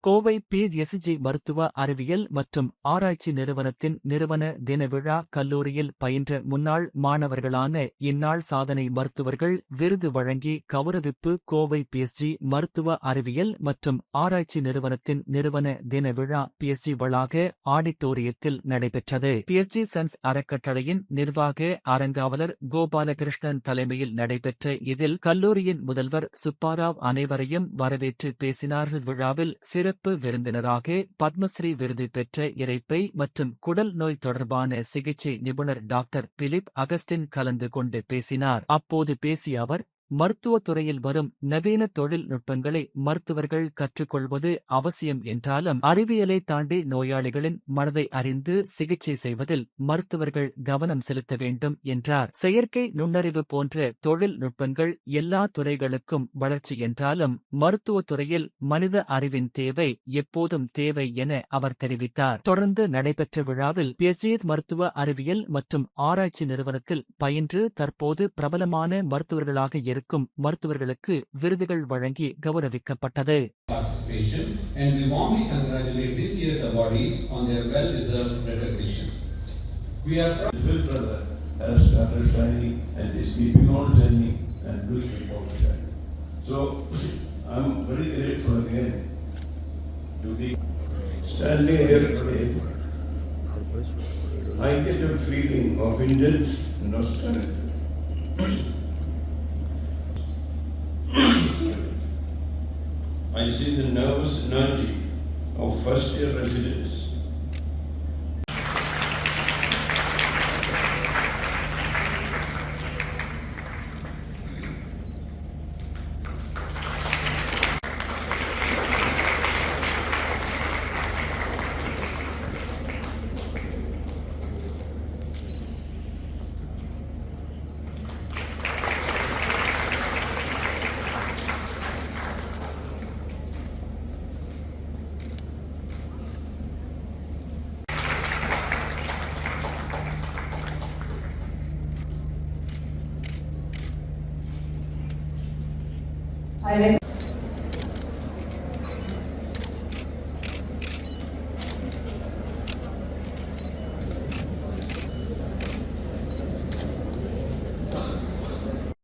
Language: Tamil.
கோவை பிஎஸ்ஜி மருத்துவ அறிவியல் மற்றும் ஆராய்ச்சி நிறுவனத்தின் நிறுவன தின விழா கல்லூரியில் பயின்ற முன்னாள் மாணவர்களான இந்நாள் சாதனை மருத்துவர்கள் விருது வழங்கி கௌரவிப்பு கோவை பிஎஸ்ஜி மருத்துவ அறிவியல் மற்றும் ஆராய்ச்சி நிறுவனத்தின் நிறுவன தின விழா பிஎஸ்ஜி வளாக ஆடிட்டோரியத்தில் நடைபெற்றது. பிஎஸ்ஜி சன்ஸ் அறக்கட்டளையின் நிர்வாக அரங்காவலர் கோபாலகிருஷ்ணன் தலைமையில் நடைபெற்ற இதில் கல்லூரியின் முதல்வர் சுப்பாராவ் அனைவரையும் வரவேற்று பேசினார்கள். விழாவில் சிறு சிறப்பு விருந்தினராக பத்மஸ்ரீ விருது பெற்ற இறைப்பை மற்றும் குடல் நோய் தொடர்பான சிகிச்சை நிபுணர் டாக்டர் பிலிப் அகஸ்டின் கலந்து கொண்டு பேசினார். அப்போது பேசிய அவர் மருத்துவத் துறையில் வரும் நவீன தொழில்நுட்பங்களை மருத்துவர்கள் கற்றுக்கொள்வது அவசியம் என்றாலும் அறிவியலை தாண்டி நோயாளிகளின் மனதை அறிந்து சிகிச்சை செய்வதில் மருத்துவர்கள் கவனம் செலுத்த வேண்டும் என்றார். செயற்கை நுண்ணறிவு போன்ற தொழில்நுட்பங்கள் எல்லா துறைகளுக்கும் வளர்ச்சி என்றாலும் மருத்துவத் துறையில் மனித அறிவின் தேவை எப்போதும் தேவை என அவர் தெரிவித்தார். தொடர்ந்து நடைபெற்ற விழாவில் பிஎஸ்ஜிஎஸ் மருத்துவ அறிவியல் மற்றும் ஆராய்ச்சி நிறுவனத்தில் பயின்று தற்போது பிரபலமான மருத்துவர்களாக இரு இருக்கும் மருத்துவர்களுக்கு விருதுகள் வழங்கி கௌரவிக்கப்பட்டது participation and we warmly congratulate this year's awardees on their well-deserved recognition. We are proud Phil brother has started shining and is keeping on shining and will keep on shining. So I'm very grateful again to be standing here today. I get a feeling of intense nostalgia. I see the nervous energy of first year residents I